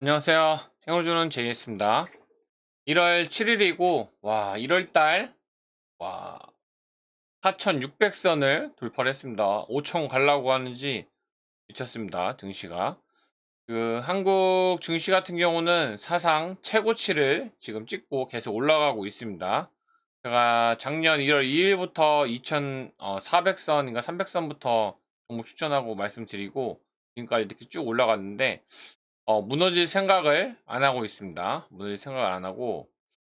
안녕하세요. 생호주는 제이였습니다. 1월 7일이고, 와, 1월달, 와, 4,600선을 돌파를 했습니다. 5천 가려고 하는지 미쳤습니다. 증시가. 그, 한국 증시 같은 경우는 사상 최고치를 지금 찍고 계속 올라가고 있습니다. 제가 작년 1월 2일부터 2,400선인가 300선부터 종목 추천하고 말씀드리고, 지금까지 이렇게 쭉 올라갔는데, 어, 무너질 생각을 안 하고 있습니다. 무너질 생각을 안 하고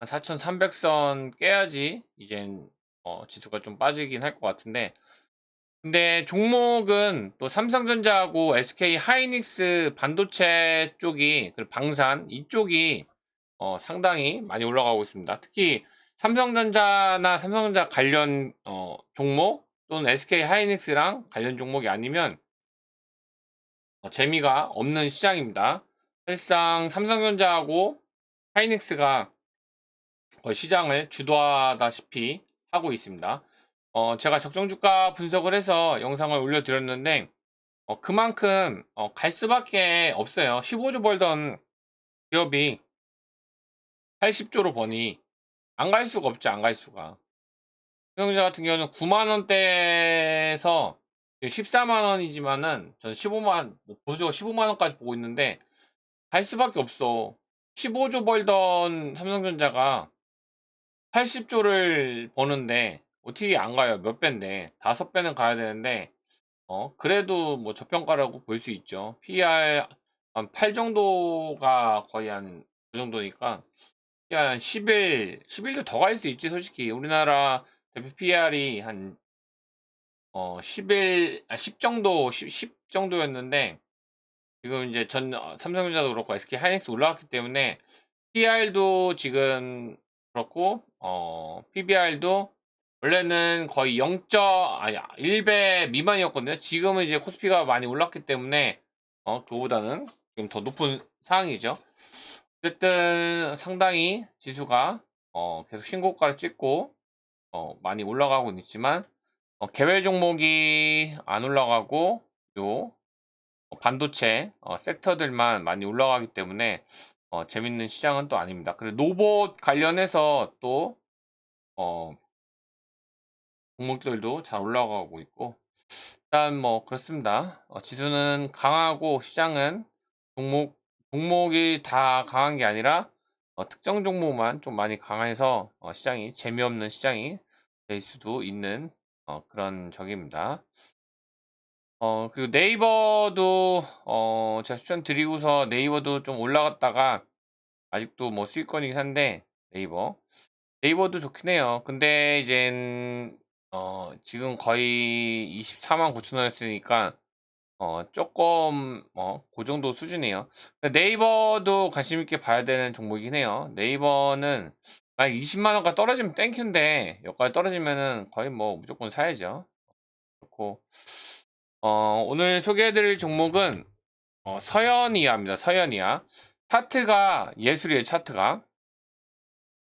한 4,300선 깨야지 이젠 어, 지수가 좀 빠지긴 할 것 같은데 근데 종목은 또 삼성전자하고 SK 하이닉스 반도체 쪽이 그리고 방산 이쪽이 어, 상당히 많이 올라가고 있습니다. 특히 삼성전자나 삼성전자 관련 어, 종목 또는 SK 하이닉스랑 관련 종목이 아니면 어, 재미가 없는 시장입니다. 사실상 삼성전자하고 하이닉스가 시장을 주도하다시피 하고 있습니다. 어, 제가 적정 주가 분석을 해서 영상을 올려드렸는데 어, 그만큼 어, 갈 수밖에 없어요. 15조 벌던 기업이 80조로 버니 안 갈 수가 없죠. 안갈 수가. 삼성전자 같은 경우는 9만 원대에서 14만 원이지만은 전 15만 보조가 15만 원까지 보고 있는데 갈 수밖에 없어. 15조 벌던 삼성전자가 80조를 버는데 어떻게 안 가요? 몇 배인데 다섯 배는 가야 되는데 어 그래도 뭐 저평가라고 볼 수 있죠. PER 한 8 정도가 거의 한 그 정도니까 PER 한 11, 11도 더 갈 수 있지 솔직히 우리나라 대표 PER이 한 어, 11, 아, 10 정도, 10, 10 정도였는데, 지금 이제 전, 어, 삼성전자도 그렇고, SK 하이닉스 올라왔기 때문에, PR도 지금 그렇고, 어, PBR도 원래는 거의 0. 아니, 1배 미만이었거든요. 지금은 이제 코스피가 많이 올랐기 때문에, 어, 그거보다는 지금 더 높은 상황이죠. 어쨌든 상당히 지수가, 어, 계속 신고가를 찍고, 어, 많이 올라가고 있지만, 어, 개별 종목이 안 올라가고 요 어, 반도체 어, 섹터들만 많이 올라가기 때문에 어, 재밌는 시장은 또 아닙니다. 그리고 노봇 관련해서 또 어, 종목들도 잘 올라가고 있고 일단 뭐 그렇습니다. 어, 지수는 강하고 시장은 종목 종목이 다 강한 게 아니라 어, 특정 종목만 좀 많이 강해서 어, 시장이 재미없는 시장이 될 수도 있는 어, 그런 적입니다. 어, 그리고 네이버도, 어, 제가 추천드리고서 네이버도 좀 올라갔다가, 아직도 뭐 수익권이긴 한데, 네이버. 네이버도 좋긴 해요. 근데 이젠, 어, 지금 거의 24만 9천 원이었으니까, 어, 조금, 어, 그 정도 수준이에요. 네이버도 관심있게 봐야 되는 종목이긴 해요. 네이버는 만약 20만 원가 떨어지면 땡큐인데 여기까지 떨어지면은 거의 뭐 무조건 사야죠. 그렇고 어, 오늘 소개해드릴 종목은 어, 서현이야입니다. 서현이야. 차트가 예술이에요. 차트가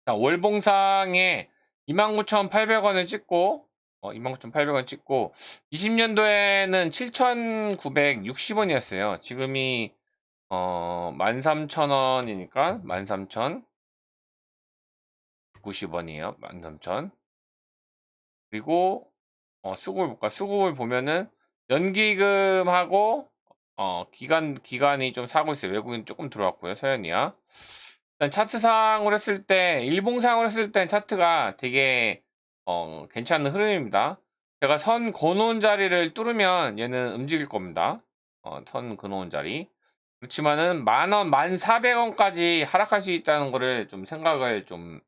자, 월봉상에 29,800원을 찍고 어, 29,800원 찍고 20년도에는 7,960원이었어요. 지금이 어, 13,000원이니까 13,000 90원이에요. 13,000. 그리고 어, 수급을 볼까? 수급을 보면은 연기금하고 어, 기간 기간이 좀 사고 있어요. 외국인 조금 들어왔고요. 서현이야. 일단 차트상으로 했을 때 일봉상으로 했을 때 차트가 되게 어, 괜찮은 흐름입니다. 제가 선 그어놓은 자리를 뚫으면 얘는 움직일 겁니다. 어, 선 그어놓은 자리. 그렇지만은 만원, 만사백 원까지 하락할 수 있다는 거를 좀 생각을 좀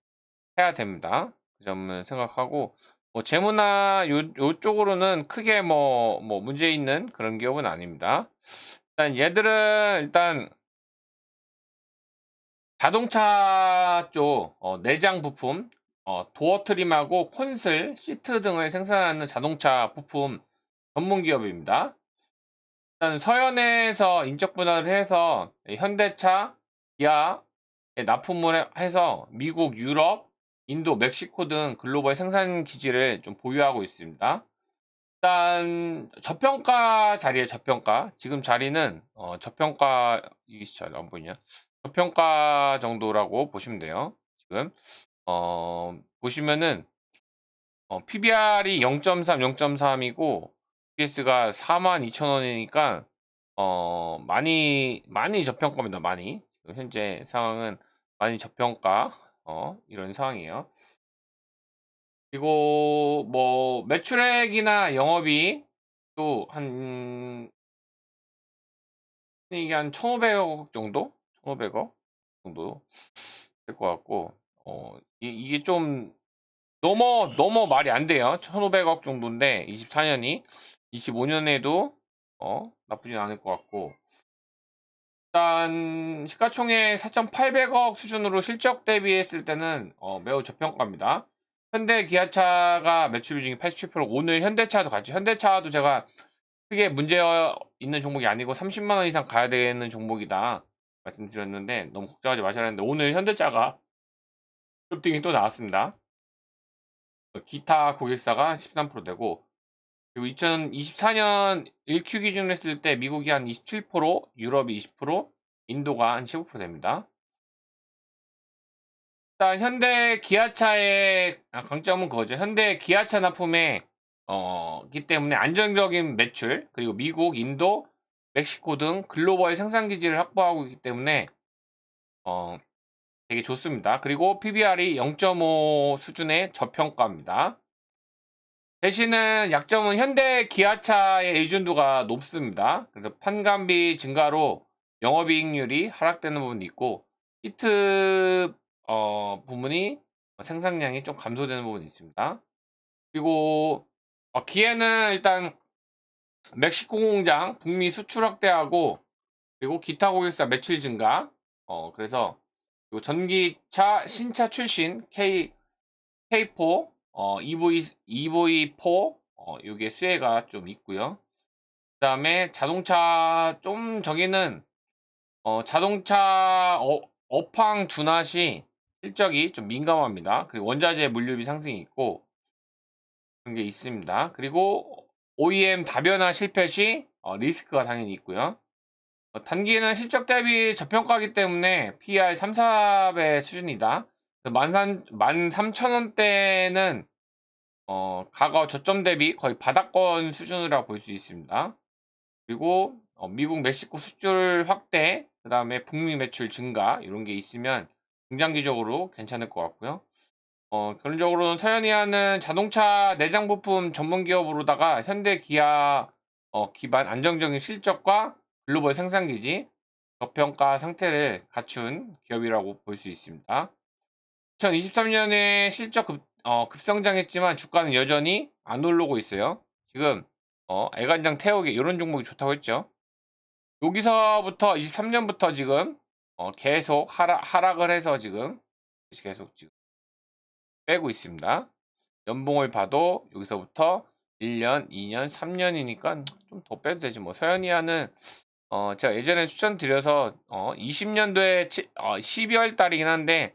해야 됩니다. 그 점은 생각하고 뭐 재무나 요, 요쪽으로는 크게 뭐, 뭐 문제 있는 그런 기업은 아닙니다. 일단 얘들은 일단 자동차 쪽 어, 내장 부품 어, 도어 트림하고 콘슬, 시트 등을 생산하는 자동차 부품 전문 기업입니다. 일단 서현에서 인적 분할을 해서 현대차, 기아에 납품을 해서 미국, 유럽, 인도, 멕시코 등 글로벌 생산 기지를 좀 보유하고 있습니다. 일단 저평가 자리에 저평가. 지금 자리는 어 저평가 이게 잘안 보이냐? 저평가 정도라고 보시면 돼요. 지금 어 보시면은 어 PBR이 0.3, 0.3이고 EPS가 42,000원이니까 어 많이 많이 저평가입니다. 많이. 현재 상황은 많이 저평가 어 이런 상황이에요. 그리고 뭐 매출액이나 영업이익 또한 이게 한 1,500억 정도? 1,500억 정도 될 것 같고 어이 이게 좀 너무 너무 말이 안 돼요. 1,500억 정도인데 24년이 25년에도 어 나쁘진 않을 것 같고 일단 시가총액 4,800억 수준으로 실적 대비했을 때는 어 매우 저평가입니다. 현대 기아차가 매출 비중이 87% 오늘 현대차도 같이 현대차도 제가 크게 문제 있는 종목이 아니고 30만 원 이상 가야 되는 종목이다 말씀드렸는데 너무 걱정하지 마셔야 하는데 오늘 현대차가 급등이 또 나왔습니다. 기타 고객사가 13% 되고 그리고 2024년 1Q 기준으로 했을 때 미국이 한 27%, 유럽이 20%, 인도가 한 15% 됩니다. 일단 현대 기아차의 아, 강점은 그거죠. 현대 기아차 납품의 어기 때문에 안정적인 매출 그리고 미국, 인도, 멕시코 등 글로벌 생산 기지를 확보하고 있기 때문에 어 되게 좋습니다. 그리고 PBR이 0.5 수준의 저평가입니다. 대신은 약점은 현대 기아차의 의존도가 높습니다. 그래서 판관비 증가로 영업이익률이 하락되는 부분이 있고 히트 어, 부분이 생산량이 좀 감소되는 부분이 있습니다. 그리고 어, 기에는 일단 멕시코 공장 북미 수출 확대하고 그리고 기타 고객사 매출 증가 어, 그래서 전기차 신차 출신 K K4 어, EV EV4 어, 요게 수혜가 좀 있고요. 그 다음에 자동차 좀 저기는 어, 자동차 어, 업황 둔화 시 실적이 좀 민감합니다. 그리고 원자재 물류비 상승이 있고 그런 게 있습니다. 그리고 OEM 다변화 실패 시 어, 리스크가 당연히 있고요. 어, 단기에는 실적 대비 저평가이기 때문에 PER 3, 4배 수준이다. 13,000원대는 어, 과거 저점 대비 거의 바닥권 수준이라고 볼 수 있습니다. 그리고 어, 미국 멕시코 수출 확대, 그 다음에 북미 매출 증가 이런 게 있으면 중장기적으로 괜찮을 것 같고요. 어, 결론적으로는 서현이아는 자동차 내장 부품 전문 기업으로다가 현대 기아 어, 기반 안정적인 실적과 글로벌 생산 기지 저평가 상태를 갖춘 기업이라고 볼 수 있습니다. 2023년에 실적 급, 어, 급성장했지만 주가는 여전히 안 오르고 있어요. 지금 어, 애간장 태우기 이런 종목이 좋다고 했죠. 여기서부터 23년부터 지금 어, 계속 하락, 하락을 해서 지금 계속 지금 빼고 있습니다. 연봉을 봐도 여기서부터 1년, 2년, 3년이니까 좀 더 빼도 되지 뭐 서현이아는 어, 제가 예전에 추천드려서 어, 20년도에 치, 어, 12월 달이긴 한데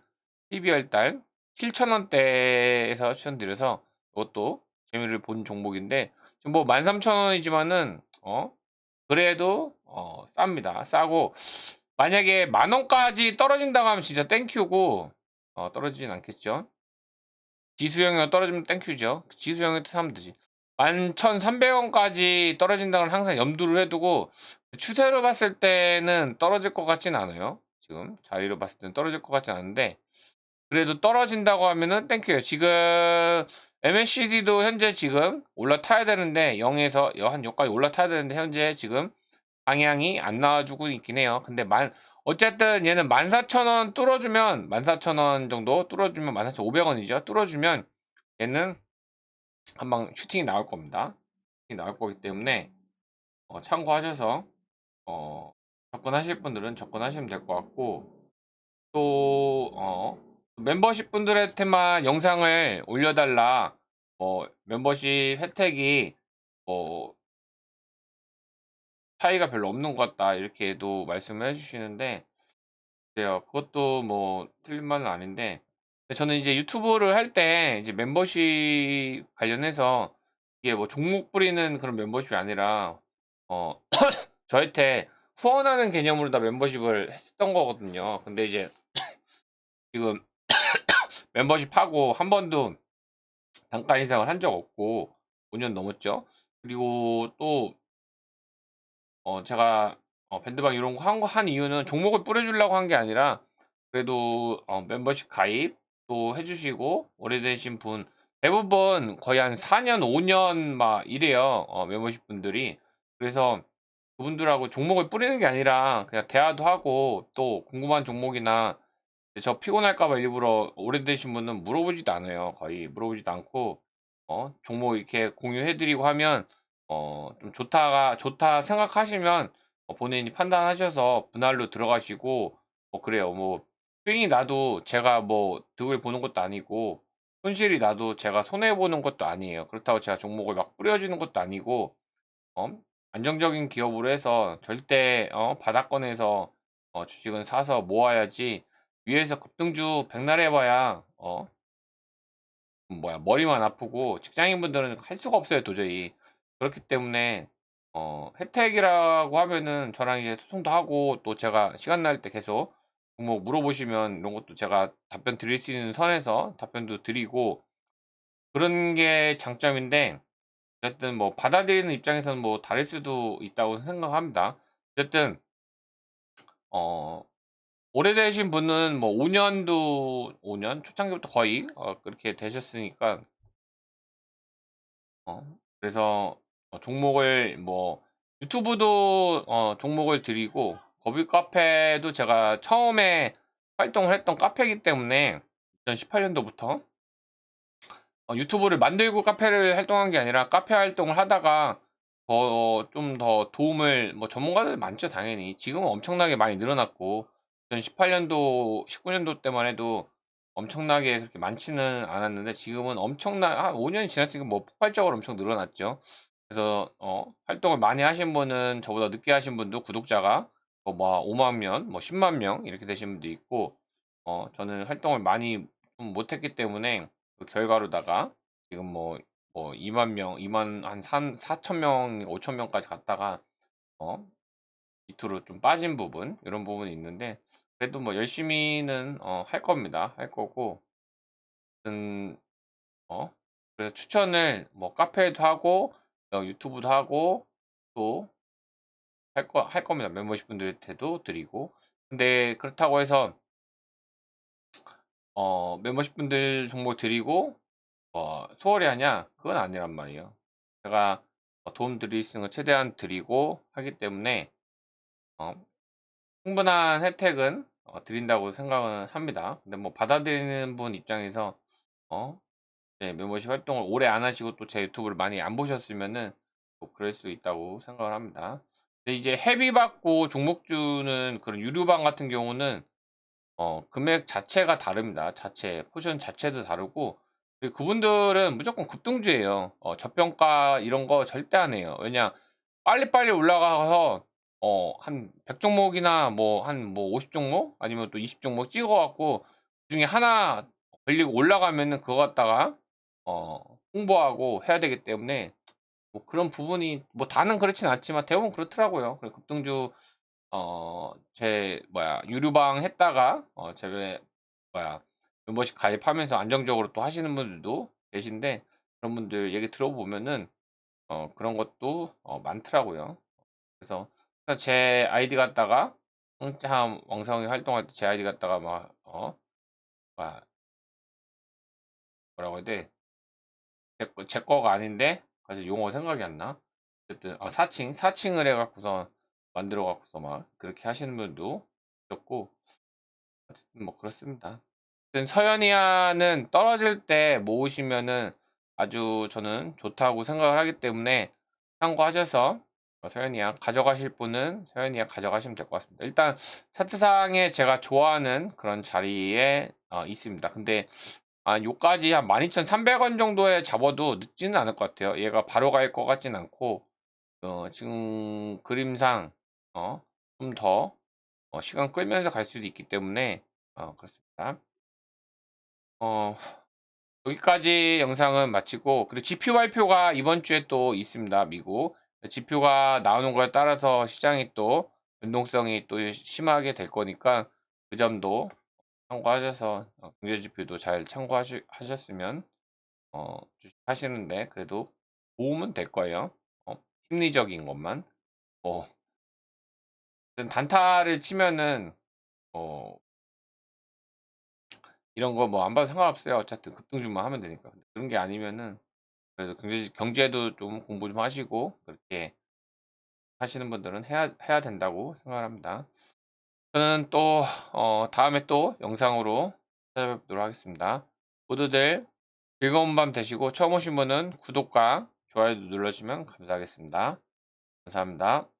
12월 달 7,000원대에서 추천드려서 이것도 재미를 본 종목인데 뭐 13,000원이지만은 어 그래도 어 쌉니다. 싸고 만약에 만 원까지 떨어진다고 하면 진짜 땡큐고 어, 떨어지진 않겠죠. 지수형이 떨어지면 땡큐죠. 지수형한테 사면 되지. 11,300원까지 떨어진다는 걸 항상 염두를 해두고 추세로 봤을 때는 떨어질 것 같진 않아요. 지금 자리로 봤을 때는 떨어질 것 같진 않은데 그래도 떨어진다고 하면은 땡큐예요. 지금 MACD도 현재 지금 올라타야 되는데 0에서 한 여기까지 올라타야 되는데 현재 지금 방향이 안 나와주고 있긴 해요. 근데 만 어쨌든 얘는 14,000원 뚫어주면 14,000원 정도 뚫어주면 14,500원이죠. 뚫어주면 얘는 한방 슈팅이 나올 겁니다. 슈팅이 나올 거기 때문에 어, 참고하셔서 어, 접근하실 분들은 접근하시면 될 것 같고 또 어, 멤버십 분들한테만 영상을 올려달라. 뭐 멤버십 혜택이 뭐 차이가 별로 없는 것 같다. 이렇게도 말씀을 해주시는데 그것도 뭐 틀린 말은 아닌데 저는 이제 유튜브를 할 때 이제 멤버십 관련해서 이게 뭐 종목 뿌리는 그런 멤버십이 아니라 어 저한테 후원하는 개념으로 다 멤버십을 했었던 거거든요. 근데 이제 지금 멤버십 하고 한 번도 단가 인상을 한 적 없고 5년 넘었죠. 그리고 또 어 제가 어 밴드방 이런 거 한 거 한 이유는 종목을 뿌려 주려고 한 게 아니라 그래도 어 멤버십 가입도 해 주시고 오래되신 분 대부분 거의 한 4 년, 5년 막 이래요. 어 멤버십 분들이. 그래서 그분들하고 종목을 뿌리는 게 아니라 그냥 대화도 하고 또 궁금한 종목이나 저 피곤할까 봐 일부러 오래되신 분은 물어보지도 않아요. 거의 물어보지도 않고 어 종목 이렇게 공유해 드리고 하면 어 좀 좋다가 좋다 생각하시면 어 본인이 판단하셔서 분할로 들어가시고 뭐 그래요. 뭐 수익이 나도 제가 뭐 득을 보는 것도 아니고 손실이 나도 제가 손해 보는 것도 아니에요. 그렇다고 제가 종목을 막 뿌려 주는 것도 아니고 어 안정적인 기업으로 해서 절대 어 바닥권에서 어 주식은 사서 모아야지 위에서 급등주 백날 해 봐야 어 뭐야 머리만 아프고 직장인분들은 할 수가 없어요 도저히. 그렇기 때문에 어 혜택이라고 하면은 저랑 이제 소통도 하고 또 제가 시간 날 때 계속 뭐 물어보시면 이런 것도 제가 답변 드릴 수 있는 선에서 답변도 드리고 그런 게 장점인데 어쨌든 뭐 받아들이는 입장에서는 뭐 다를 수도 있다고 생각합니다. 어쨌든 어 오래되신 분은 뭐 5 년도 5년 초창기부터 거의 어 그렇게 되셨으니까 어 그래서 어 종목을 뭐 유튜브도 어 종목을 드리고 거비 카페도 제가 처음에 활동을 했던 카페이기 때문에 2018 년도부터 어 유튜브를 만들고 카페를 활동한 게 아니라 카페 활동을 하다가 더 좀더 도움을 뭐 전문가들 많죠 당연히. 지금은 엄청나게 많이 늘어났고 2018 년도 19 년도 때만 해도 엄청나게 그렇게 많지는 않았는데 지금은 엄청나 한 5 년이 지났으니까 뭐 폭발적으로 엄청 늘어났죠. 그래서 어 활동을 많이 하신 분은 저보다 늦게 하신 분도 구독자가 뭐뭐 5만 명, 뭐 10만 명 이렇게 되신 분도 있고 어 저는 활동을 많이 좀 못했기 때문에 그 결과로다가 지금 뭐 뭐 2만 명, 2만 한 3 4천 명, 5천 명까지 갔다가 어 밑으로 좀 빠진 부분 이런 부분이 있는데 그래도 뭐 열심히는 어 할 겁니다. 할 거고 음 어 그래서 추천을 뭐 카페도 하고 어 유튜브도 하고 또 할 거 할 겁니다. 멤버십 분들한테도 드리고. 근데 그렇다고 해서 어 멤버십 분들 정보 드리고 어 소홀히 하냐? 그건 아니란 말이에요. 제가 어 도움 드릴 수 있는 거 최대한 드리고 하기 때문에 어 충분한 혜택은 어 드린다고 생각은 합니다. 근데 뭐 받아들이는 분 입장에서 어 네 멤버십 활동을 오래 안 하시고 또 제 유튜브를 많이 안 보셨으면은 뭐 그럴 수 있다고 생각을 합니다. 근데 이제 회비 받고 종목 주는 그런 유료방 같은 경우는 어 금액 자체가 다릅니다. 자체 포션 자체도 다르고 그분들은 무조건 급등주예요. 어 저평가 이런 거 절대 안 해요. 왜냐 빨리빨리 올라가서 어 한 100 종목이나 뭐 한 뭐 50 종목 아니면 또 20 종목 찍어 갖고 그 중에 하나 걸리고 올라가면은 그거 갖다가 어 홍보하고 해야 되기 때문에 뭐 그런 부분이 뭐 다는 그렇진 않지만 대부분 그렇더라고요. 그리고 급등주 어 제 뭐야 유료방 했다가 어 제 뭐야 멤버십 가입하면서 안정적으로 또 하시는 분들도 계신데 그런 분들 얘기 들어보면은 어 그런 것도 어 많더라고요. 그래서 그제 아이디 갖다가 한참 왕성히 활동할 때 제 아이디 갖다가 막 어 막 뭐라고 해야 돼? 제거제 거가 아닌데 갑자기 용어가 생각이 안 나. 어쨌든 아 사칭, 사칭을 해 갖고서 만들어 갖고서 막 그렇게 하시는 분도 있었고 어쨌든 뭐 그렇습니다. 아무튼 서현이야는 떨어질 때 모으시면은 아주 저는 좋다고 생각을 하기 때문에 참고하셔서 어 서현이야 가져가실 분은 서현이야 가져가시면 될 것 같습니다. 일단 차트상에 제가 좋아하는 그런 자리에 어 있습니다. 근데 아 요까지 한 12,300원 정도에 잡아도 늦지는 않을 것 같아요. 얘가 바로 갈 것 같진 않고 어 지금 그림상 어 좀더 어 시간 끌면서 갈 수도 있기 때문에 어 그렇습니다. 어 여기까지 영상은 마치고 그리고 지표 발표가 이번 주에 또 있습니다. 미국 지표가 나오는 거에 따라서 시장이 또 변동성이 또 심하게 될 거니까 그 점도 참고하셔서 어, 경제 지표도 잘 참고하셨으면 어, 주식하시는데 그래도 도움은 될 거예요. 어, 심리적인 것만. 어, 어쨌든 단타를 치면은 어, 이런 거 뭐 안 봐도 상관없어요. 어차피 급등주만 하면 되니까. 그런 게 아니면은 그래도 경제 경제도 좀 공부 좀 하시고 그렇게 하시는 분들은 해야 해야 된다고 생각합니다. 저는 또 어, 다음에 또 영상으로 찾아뵙도록 하겠습니다. 모두들 즐거운 밤 되시고 처음 오신 분은 구독과 좋아요 눌러주시면 감사하겠습니다. 감사합니다.